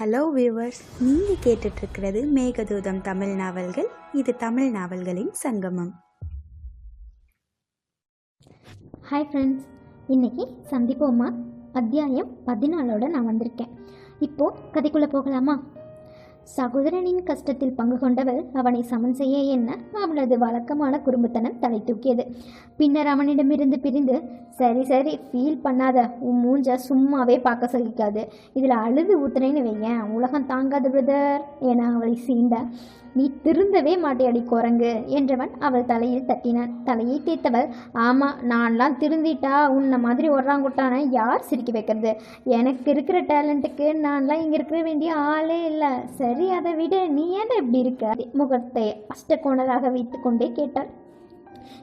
Hello viewers நீங்கள் கேட்டுட்ருக்கிறது மேகதூதம் தமிழ் நாவல்கள். இது தமிழ் நாவல்களின் சங்கமம். ஹாய் ஃப்ரெண்ட்ஸ் இன்னைக்கு சந்திப்போமா? அத்தியாயம் பதினாலோட நான் வந்திருக்கேன். இப்போது கதைக்குள்ளே போகலாமா? சகோதரனின் கஷ்டத்தில் பங்கு கொண்டவள் அவனை சமன் செய்ய என்ன? அவளது வழக்கமான குறும்புத்தனம் தலை தூக்கியது. பின்னர் அவனிடமிருந்து பிரிந்து சரி சரி ஃபீல் பண்ணாத. உன் மூஞ்ச சும்மாவே பார்க்க சகிக்காது. இதில் அழுது ஊத்துனேன்னு வையேன் உலகம் தாங்காது பிரதர் என அவளை சீண்ட. நீ திருந்தவே மாட்டையடி குரங்கு என்றவன் அவள் தலையில் தட்டினான். தலையை தேய்த்தவள் ஆமா நான்லாம் திருந்திட்டா உன்னை மாதிரி ஒர்றாங்குட்டான யார் சிரிக்க வைக்கிறது? எனக்கு இருக்கிற டேலண்ட்டுக்கு நான்லாம் இங்கே இருக்க வேண்டிய ஆளே இல்லை. சரி அதை விட. நீ ஏன் இப்படி இருக்க? முகத்தை அஷ்டகோணராக வைத்துக்கொண்டே கேட்டாள்.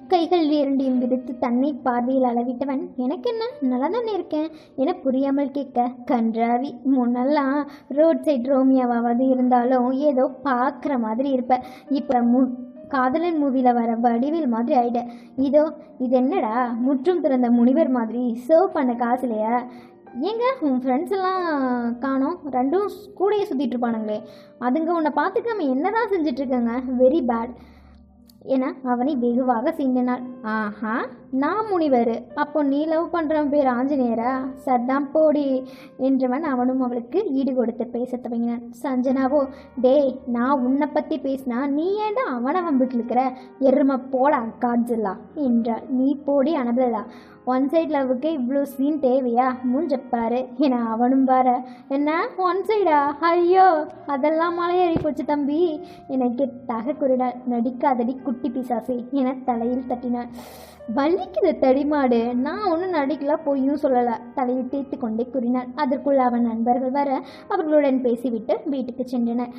கைகள் இரண்டையும் விரித்து தன்னை பார்வையில் அளவிட்டவன் எனக்கு என்ன? நல்லா தானே இருக்கேன். என புரியாமல் கேட்க கன்றாவி முன்னெல்லாம் ரோட் சைட் ரோமியாவாவது இருந்தாலும் ஏதோ பார்க்குற மாதிரி இருப்ப. இப்போ மு காதலன் மூவியில் வர வடிவில் மாதிரி ஆயிட இதோ இது என்னடா? முற்றும் திறந்த முனிவர் மாதிரி. சர்வ் பண்ண காசுலையா? ஏங்க உன் ஃப்ரெண்ட்ஸ் எல்லாம் காணோம். ரெண்டும் கூடையே சுற்றிட்டு இருப்பானுங்களே. அதுங்க உன்னை பார்த்துக்காம என்னதான் செஞ்சுட்டு இருக்காங்க வெரி பேட் என அவனை வெகுவாக சீண்டினாள் ஆஹா நான் முனிவர். அப்போ நீ லவ் பண்ணுறவன் பேர் ஆஞ்சநேயரா? சர்தாம் போடி என்றவன் அவனும் அவளுக்கு ஈடு கொடுத்து பேச துவங்கினான். சஞ்சனாவோ டேய் நான் உன்னை பற்றி பேசினா நீ ஏன்டா அவனை வம்பிட்டு இருக்கிற எருமை போடா காட்ஜில்லா என்றாள். நீ போடி அனபலா ஒன் சைட் லவ்வுக்கு இவ்வளோ சீன் தேவையா? மூஞ்சப்பாரு ஏன்னா அவனும் பாரு. என்ன? ஒன் சைடா ஐயோ அதெல்லாம் மலையேறி போச்சு தம்பி. என்னை கெட்டாக கூறினாள் நடிக்காதடி குட்டி பிசாசு என தலையில் தட்டினாள் வலிக்குது தடிமாடு நான் ஒன்றும் நடிக்கல பொய்யும் சொல்லலை. தலையை தேய்த்து கொண்டே கூறினாள் அதற்குள் அவன் நண்பர்கள் வர அவர்களுடன் பேசிவிட்டு வீட்டுக்கு சென்றனர்.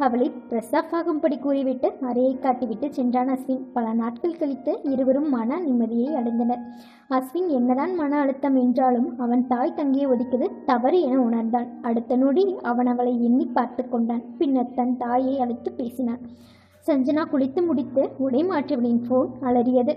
அவளை ட்ரெஸ் ஆஃப் ஆகும்படி கூறிவிட்டு அறையை காட்டிவிட்டு சென்றான் அஸ்வின் பல நாட்கள் கழித்து இருவரும் மன நிம்மதியை அடைந்தனர். அஸ்வின் என்னதான் மன அழுத்தம் என்றாலும் அவன் தாய் தங்கியை ஒதுக்கியது தவறு என உணர்ந்தான். அடுத்த நொடி அவன் அவளை எண்ணி பார்த்து கொண்டான். பின்னர் தன் தாயை அழைத்து பேசினான். சஞ்சனா குளித்து முடித்து உடை மாற்றியவளின் ஃபோன் அலறியது.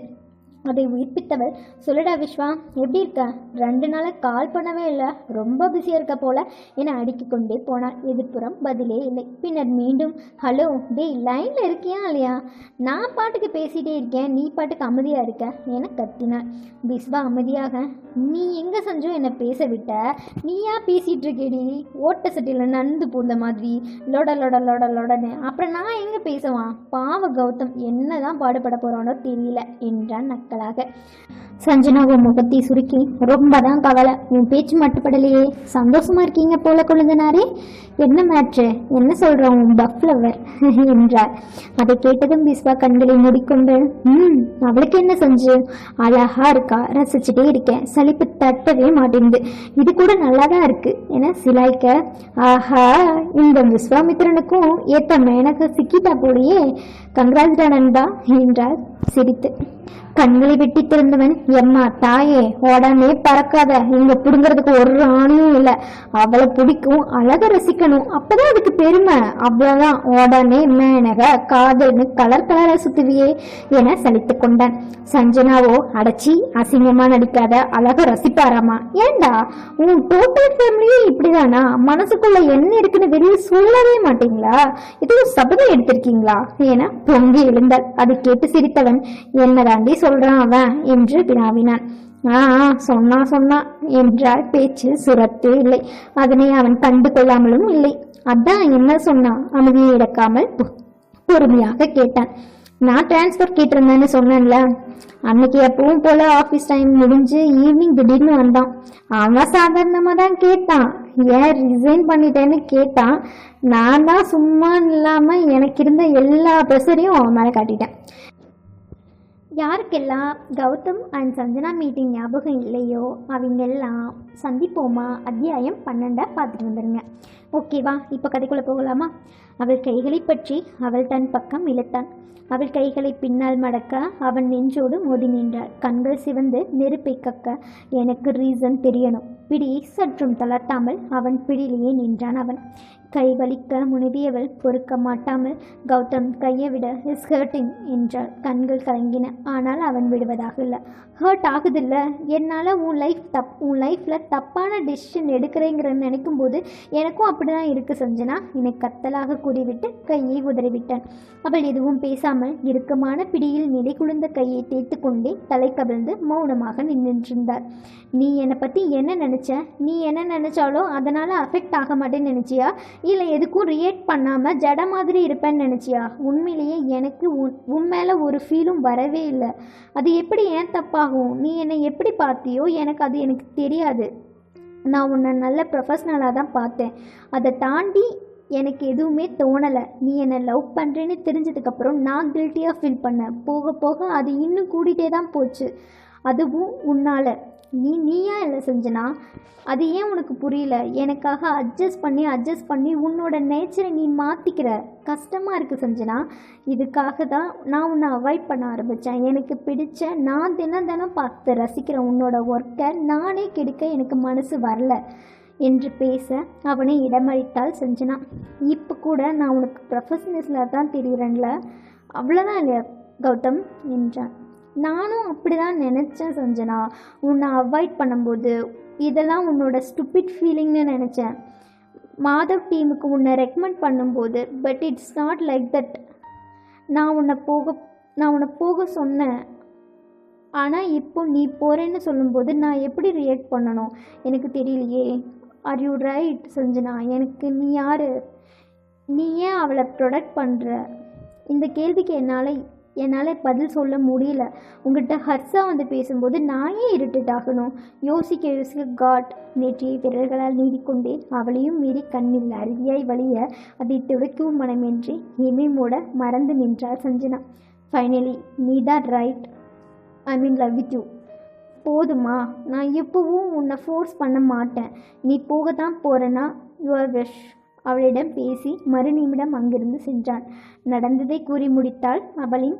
அதை உயிர்ப்பித்தவள் சொல்லுடா விஸ்வா எப்படி இருக்க? ரெண்டு நாளாக கால் பண்ணவே இல்லை. ரொம்ப பிஸியாக இருக்க போல. என அடுக்கிக் கொண்டே போனாள். எதிர்ப்புறம் பதிலே இல்லை. பின்னர் மீண்டும் ஹலோ டேய் லைனில் இருக்கியா இல்லையா? நான் பாட்டுக்கு பேசிகிட்டே இருக்கேன். நீ பாட்டுக்கு அமைதியாக இருக்க. என கத்தினாள். விஸ்வா அமைதியாக. நீ எங்கே செஞ்சோ என்னை பேச விட்ட? நீயா பேசிகிட்டு இருக்கேடி ஓட்ட சட்டியில் நந்து போடுற மாதிரி. லொட லொட லொட லொடன்னு. அப்புறம் நான் எங்கே பேசுவான்? பாவ கௌதம். என்னதான் பாடுபட போகிறானோ தெரியல என்றான் நக்கலாக சஞ்சனாவும் முகத்தை சுருக்கி ரொம்ப தான் கவலை. உன் பேச்சு மட்டுப்படலையே. சந்தோஷமா இருக்கீங்க போல கொழுந்தனாரே. என்ன மேட்ரு என்ன சொல்றோம் உன் பஃப்ளவர் என்றார் அதை கேட்டதும் பிஸ்வா கண்களை மூடிக்கொண்டு ம் அவளுக்கு என்ன செஞ்சு? அழகா இருக்கா. ரசிச்சுட்டே இருக்கேன். சலிப்பு தட்டவே மாட்டேங்குது. இது கூட நல்லா தான் இருக்கு. என சிலாய்க்க ஆஹா இந்த விஸ்வாமித்திரனுக்கும் ஏத்த மேனக சிக்கிட்டா போலியே. கங்க்ராஜ்டா நண்பா. என்றார் சிரித்து. கண்களை வெட்டி திறந்தவன் எம்மா தாயே ஓடாமே பறக்காத. இங்க புடுங்கிறதுக்கு ஒரு ஆணையும் இல்ல. அவளை பிடிக்கும் அழக ரசிக்கணும். அப்பதான் அதுக்கு பெருமை. அவ்வளவுதான். ஓடானே மேனக காதல்னு கலர் கலரா சுத்துவியே என சலித்து கொண்டான். சஞ்சனாவோ அடைச்சி அசிங்கமா நடிக்காத. அழக ரசிப்பாராமா? ஏண்டா? உன் டோட்டல் ஃபேமிலியே இப்படிதானா? மனசுக்குள்ள என்ன இருக்குன்னு வெளியே சொல்லவே மாட்டீங்களா? எதுவும் சபதம் எடுத்திருக்கீங்களா? என பொங்கி எழுந்தாள். அதை கேட்டு சிரித்தவன் தாண்டி சொல்றான் அவன் என்று வினாவினான். ஆ சொன்னா சொன்னா என்றால் பேச்சு சுரத்தே இல்லை. அதனை அவன் கண்டு கொள்ளாமலும் இல்லை. அதான் என்ன சொன்னான்? அமைதியை இழக்காமல் பொ- பொறுமையாக கேட்டான். நான் டிரான்ஸ்ஃபர் கேட்டிருந்தேன்னு சொன்னேன்ல. அன்னைக்கு எப்பவும் போல ஆஃபீஸ் டைம் முடிஞ்சு ஈவினிங் திடீர்னு வந்தான். அவன் சாதாரணமாக தான் கேட்டான். ஏன் ரிசைன் பண்ணிட்டேன்னு கேட்டான். நான் தான் சும்மா இல்லாமல் எனக்கு இருந்த எல்லா ப்ரெஷரையும் அவன் மேலே காட்டிட்டேன். யாருக்கெல்லாம் கௌதம் அண்ட் சஞ்சனா மீட்டிங் ஞாபகம் இல்லையோ அவங்கெல்லாம் சந்திப்போமா? அத்தியாயம் பன்னெண்டா பார்த்துட்டு வந்துடுங்க ஓகேவா இப்போ கதைக்குள்ளே போகலாமா? அவள் கைகளை பற்றி அவள் தன் பக்கம் இழுத்தான் அவள் கைகளை பின்னால் மடக்க அவன் நெஞ்சோடு மோதி நின்றாள். கண்கள் சிவந்து நெருப்பை கக்க எனக்கு ரீசன் தெரியணும். பிடியை சற்றும் தளர்த்தாமல் அவன் பிடியிலேயே நின்றான் அவன். கை வலிக்க முனிதியவள் பொறுக்க மாட்டாமல் கௌதம் கையை விட இஸ் ஹர்ட்டிங் என்றாள். கண்கள் கலங்கின. ஆனால் அவன் விடுவதாக இல்லை. ஹர்ட் ஆகுதில்ல. என்னால் உன் லைஃப் தப் உன் லைஃப்பில் தப்பான டெசிஷன் எடுக்கிறேங்கிறன்னு நினைக்கும் போது எனக்கும் அப்படி தான் இருக்கு சஞ்சனா என்னை கத்தலாக கூறிவிட்டு கையை உதறிவிட்டான். அவள் எதுவும் பேசாமல் இறுக்கமான பிடியில் நிலை குளிர்ந்த கையை தேய்த்து கொண்டே தலை கவிழ்ந்து மௌனமாக நின்றிருந்தார் நீ என்னை பற்றி என்ன நினச்ச? நீ என்ன நினச்சாலோ அதனால் அஃபெக்ட் ஆக மாட்டேன்னு நினச்சியா? இல்லை எதுக்கும் ரியேட் பண்ணாமல் ஜட மாதிரி இருப்பேன்னு நினச்சியா? உண்மையிலேயே எனக்கு உன் உன் மேலே ஒரு ஃபீலும் வரவே இல்லை. அது எப்படி ஏன் தப்பாகும்? நீ என்னை எப்படி பார்த்தியோ எனக்கு அது எனக்கு தெரியாது. நான் உன்னை நல்ல ப்ரொஃபஷ்னலாக தான் பார்த்தேன். அதை தாண்டி எனக்கு எதுவுமே தோணலை. நீ என்னை லவ் பண்ணுறேன்னு தெரிஞ்சதுக்கப்புறம் நான் கில்ட்டியாக ஃபீல் பண்ணேன். போக போக அது இன்னும் கூடிட்டே தான் போச்சு. அதுவும் உன்னால். நீ நீயா இல்லை செஞ்சனா? அது ஏன் உனக்கு புரியல? எனக்காக அட்ஜஸ்ட் பண்ணி அட்ஜஸ்ட் பண்ணி உன்னோட நேச்சரை நீ மாற்றிக்கிற கஷ்டமாக இருக்குது செஞ்சனா? இதுக்காக தான் நான் உன்னை அவாய்ட் பண்ண ஆரம்பித்தேன் எனக்கு பிடிச்ச நான் தினம் தினம் பார்த்து ரசிக்கிற உன்னோட ஒர்க்கை நானே கெடுக்க எனக்கு மனசு வரல என்று பேச அவனை இடமளித்தாள் செஞ்சனா. இப்போ கூட நான் உனக்கு ப்ரொஃபஷனல்ஸில் தான் தெரியுறேன்ல. அவ்வளோதான் இல்லையா கௌதம்? என்றான். நானும் அப்படி தான் நினச்சேன் சஞ்சனா. உன்னை அவாய்ட் பண்ணும்போது இதெல்லாம் உன்னோட ஸ்டூபிட் ஃபீலிங்னு நினச்சேன். மாதவ் டீமுக்கு உன்னை ரெக்கமெண்ட் பண்ணும்போது but it's not like that நான் உன்னை போக நான் உன்னை போக சொன்னேன். ஆனால் இப்போ நீ போகிறேன்னு சொல்லும்போது நான் எப்படி ரியாக்ட் பண்ணணும்? எனக்கு தெரியலையே. Are you right Sanjana? எனக்கு நீ யார்? நீ ஏன் அவளை ப்ரொடக்ட் பண்ணுற இந்த கேள்விக்கு என்னால் என்னால் பதில் சொல்ல முடியல. உங்கள்கிட்ட ஹர்ஷா வந்து பேசும்போது நான் ஏன் ஆகணும் யோசிக்க யோசிக்க காட் நேற்றைய விரல்களால் நீடிக்கொண்டே அவளையும் மீறி கண்ணில் அருவியாய் வழிய அதை துடைக்கவும் மனமின்றி இமை மூட மறந்து நின்றார் சஞ்சனா. ஃபைனலி நீ தான் right I mean love with you போதுமா? நான் எப்பவும் உன்னை ஃபோர்ஸ் பண்ண மாட்டேன். நீ போக தான் போகிறேன்னா யுவர் விஷ் அவளிடம் பேசி மறுநிமிடம் அங்கிருந்து சென்றான். நடந்ததை கூறி முடித்தாள் அவளின்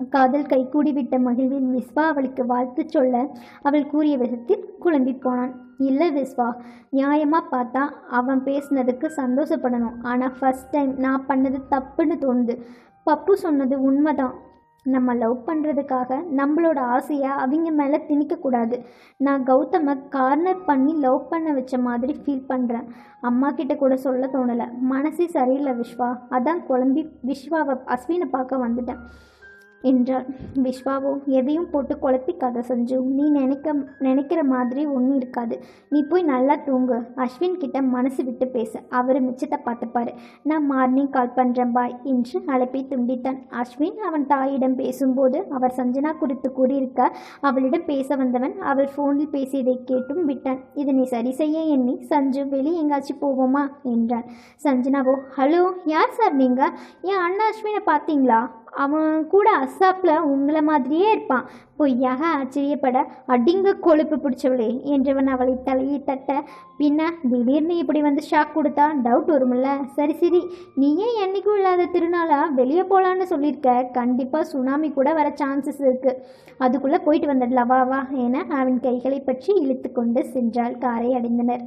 காதல் கைகூடிவிட்ட மகிழ்வில் விஸ்வா அவளுக்கு வாழ்த்து சொல்ல அவள் கூறிய விதத்தில் குழம்பி போனான். இல்லை விஸ்வா நியாயமாக பார்த்தா அவன் பேசுனதுக்கு சந்தோஷப்படணும். ஆனால் ஃபஸ்ட் டைம் நான் பண்ணது தப்புன்னு தோணுது. பப்பு சொன்னது உண்மைதான். நம்ம லவ் பண்ணுறதுக்காக நம்மளோட ஆசையை அவங்க மேலே திணிக்கக்கூடாது நான் கௌதமை கார்னர் பண்ணி லவ் பண்ண வச்ச மாதிரி ஃபீல் பண்ணுறேன் அம்மா கிட்ட கூட சொல்ல தோணலை. மனசே சரியில்லை விஸ்வா அதான் குழம்பி விஸ்வாவை அஸ்வினை பார்க்க வந்துட்டேன். என்றாள் விஸ்வாவோ எதையும் போட்டு குழப்பிக்காத சஞ்சு நீ நினைக்க நினைக்கிற மாதிரி ஒன்றும் இருக்காது. நீ போய் நல்லா தூங்கு. அஸ்வின் கிட்ட மனசு விட்டு பேசு. அவர் மிச்சத்தை பார்த்துப்பாரு நான் மார்னிங் கால் பண்ணுறேன் பாய் என்று அழைப்பை துண்டித்தான். அஸ்வின் அவன் தாயிடம் பேசும்போது அவர் சஞ்சனா குறித்து கூறியிருக்க அவளிடம் பேச வந்தவன் அவள் ஃபோனில் பேசியதை கேட்டும் விட்டான். இதனை சரி செய்ய எண்ணி சஞ்சு வெளியே எங்காச்சும் போவோமா? என்றான். சஞ்சனாவோ ஹலோ யார் சார் நீங்கள் என் அண்ணா அஸ்வினை பார்த்தீங்களா? அவன் கூட அசாப்பில் உங்களை மாதிரியே இருப்பான். பொய்யாக ஆச்சரியப்பட அடிங்க கொழுப்பு பிடிச்சவளே என்றவன் அவளை தலையை தட்ட பின்ன திடீர்னு இப்படி வந்து ஷாக் கொடுத்தா டவுட் வரும்ல? சரி சரி. நீயே என்னைக்கும் இல்லாத திருநாளா? வெளியே போகலான்னு சொல்லியிருக்க. கண்டிப்பாக சுனாமி கூட வர சான்சஸ் இருக்குது அதுக்குள்ளே போயிட்டு வந்துடலாம். வா வா என அவன் கைகளை பற்றி இழுத்து கொண்டு சென்றால் காரை அடைந்தனர்.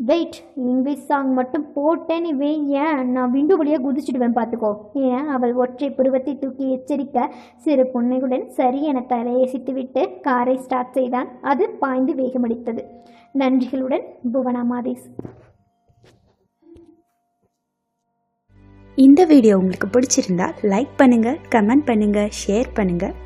வெயிட் இங்கிலீஷ் சாங் மட்டும் போட்டேன்னு வே ஏன் நான் விண்டோ வழியாக குதிச்சிடுவேன் பார்த்துக்கோ. ஏன்? அவள் ஒற்றை புருவத்தை தூக்கி எச்சரிக்க சிறு புன்னையுடன் சரி என தலையசித்துவிட்டு காரை ஸ்டார்ட் செய்தான். அது பாய்ந்து வேகமடித்தது நன்றிகளுடன் புவனா மாதேஷ் இந்த வீடியோ உங்களுக்கு பிடிச்சிருந்தா லைக் பண்ணுங்கள் கமெண்ட் பண்ணுங்கள் ஷேர் பண்ணுங்கள்